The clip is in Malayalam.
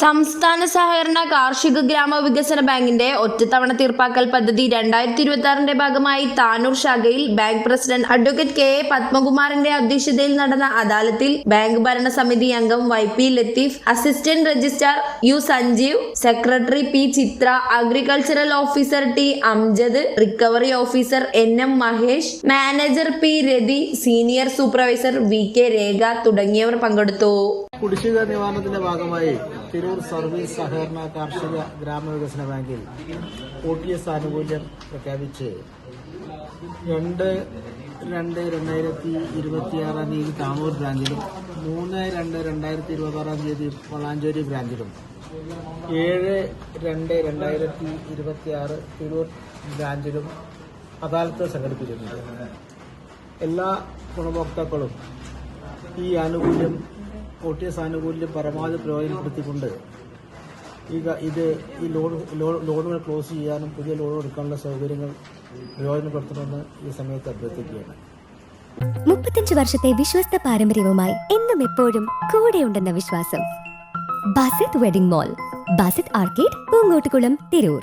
സംസ്ഥാന സഹകരണ കാർഷിക ഗ്രാമ വികസന ബാങ്കിന്റെ ഒറ്റത്തവണ തീർപ്പാക്കൽ പദ്ധതി രണ്ടായിരത്തി ഇരുപത്തി ആറിന്റെ ഭാഗമായി താനൂർ ശാഖയിൽ bank president advocate K A പത്മകുമാറിന്റെ അധ്യക്ഷതയിൽ നടന്ന അദാലത്തിൽ ബാങ്ക് ഭരണസമിതി അംഗം Y P Latheef assistant registrar U Sanjeev secretary P Chithra agricultural officer T Amjad recovery officer N M Mahesh manager P Rathi senior supervisor V K Rekha തുടങ്ങിയവർ പങ്കെടുത്തു. കുടിശ്ശിക നിവാരണത്തിന്റെ ഭാഗമായി തിരൂർ സർവീസ് സഹകരണ കാർഷിക ഗ്രാമവികസന ബാങ്കിൽ ഒ ടി എസ് ആനുകൂല്യം പ്രഖ്യാപിച്ച് രണ്ട് രണ്ട് രണ്ടായിരത്തി ഇരുപത്തിയാറാം തീയതി താമൂർ ബ്രാഞ്ചിലും മൂന്ന് രണ്ട് രണ്ടായിരത്തി ഇരുപത്തി തീയതി വളാഞ്ചേരി ബ്രാഞ്ചിലും ഏഴ് രണ്ട് രണ്ടായിരത്തി ഇരുപത്തിയാറ് തിരൂർ ബ്രാഞ്ചിലും അദാലത്ത് സംഘടിപ്പിച്ചിട്ടുണ്ട്. എല്ലാ ഗുണഭോക്താക്കളും ഈ ആനുകൂല്യം ഒ ടി ആനുകൂല്യം പരമാവധി പ്രയോജനപ്പെടുത്തിക്കൊണ്ട് ഈ ഇത് ഈ ലോൺ ലോണുകൾ ക്ലോസ് ചെയ്യാനും പുതിയ ലോൺ എടുക്കാനുള്ള സൗകര്യങ്ങൾ പ്രയോജനപ്പെടുത്തണമെന്ന് ഈ സമയത്ത് അഭ്യർത്ഥിക്കുകയാണ്. മുപ്പത്തഞ്ച് വർഷത്തെ വിശ്വസ്ത പാരമ്പര്യവുമായി എന്നും എപ്പോഴും കൂടെയുണ്ടെന്ന വിശ്വാസം. Basith wedding mall Basith arcade Poongottukulam Tirur.